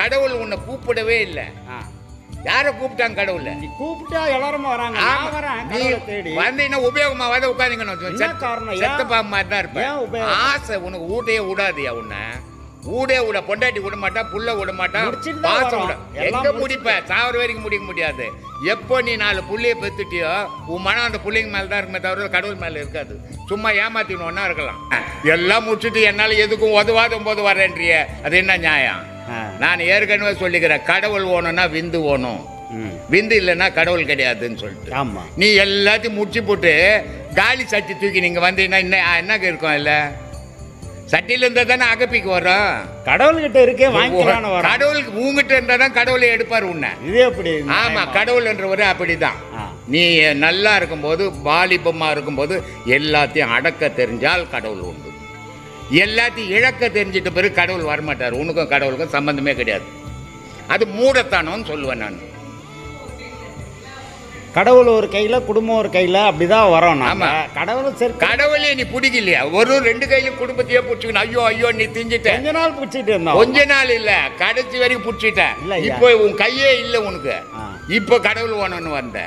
கடவுள் உன்னை கூப்பிடவே இல்லை. யாரை கூப்பிட்டாங்க கடவுள்? நீ கூப்பிட்டா எல்லாரும் வராங்க. நான் வரேன் நீ கடவுளை தேடி. வந்தீங்கன்னா உபயோகமாவாத உட்காந்துக்கணும். என்ன காரணம்? ஏன்? செத்த பாம்பு மாதிரி தான் இருப்பேன். உபயோகம்? ஆசை உனக்கு ஊட்டையே விடாதியா உன்னை? ஊடே விட பொண்டாட்டி விட மாட்டா புள்ள விட மாட்டா பாசம். விட. எங்க. முடிப்ப? சாவர வரைக்கும் முடிக்க முடியாது. எப்போ நீ நாலு புள்ளைய பெத்துட்டியோ உன் மனம் அந்த புள்ளைங்க மேல தான் இருக்குமே தவிர கடவுள் மேல இருக்காது. சும்மா ஏமாத்தினோன்னா இருக்கலாம். எல்லாம் முடிச்சுட்டு என்னால எதுக்கும் உதவாத போது வரேன்றிய அது என்ன நியாயம். நான் ஏற்கனவே சொல்லிக்கிறேன் கடவுள் ஓணும்னா விந்து ஓணும். விந்து இல்லைன்னா கடவுள் கிடையாதுன்னு சொல்லிட்டு. ஆமா. நீ எல்லாத்தையும் முடிச்சு போட்டு காலி சட்டி தூக்கி நீங்க வந்தீங்கன்னா என்ன என்னங்க இருக்கும் இல்ல சட்டியில இருந்தா தானே அகப்பிக்கு வரும். கடவுள்கிட்ட இருக்கே வாங்கிக்கலான்னு வரோம். கடவுளுக்கு உங்ககிட்ட இருந்தா தான் கடவுளை எடுப்பார் உன்னை. இது எப்படி? ஆமா கடவுள் என்றவர் அப்படிதான். நீ நல்லா இருக்கும்போது வாலிபமா இருக்கும்போது எல்லாத்தையும் அடக்க தெரிஞ்சால் கடவுள் உண்டு. எல்லாத்தையும் இழக்க தெரிஞ்சிட்ட பிறகு கடவுள் வரமாட்டார். உனக்கும் கடவுளுக்கும் சம்பந்தமே கிடையாது. அது மூடத்தானம்னு சொல்லுவேன் நான். கடவுள் ஒரு கையில குடும்பம் ஒரு கையில அப்படிதான் வரோம் நாம. ஆமா. கடவுளும் சரி கடவுளே நீ பிடிக்கலையா? ஒரு ரெண்டு கையிலும் குடும்பத்தையே பிடிச்சிக்கணும் ஐயோ ஐயோ நீ திஞ்சிட்ட. கொஞ்ச நாள் பிடிச்சிட்டு இருந்தோம். கொஞ்ச நாள் இல்ல கடைசி வரைக்கும் பிடிச்சிட்ட. இப்போ உன் கையே இல்ல உனக்கு. இப்போ கடவுள் வேணும்னு வந்த.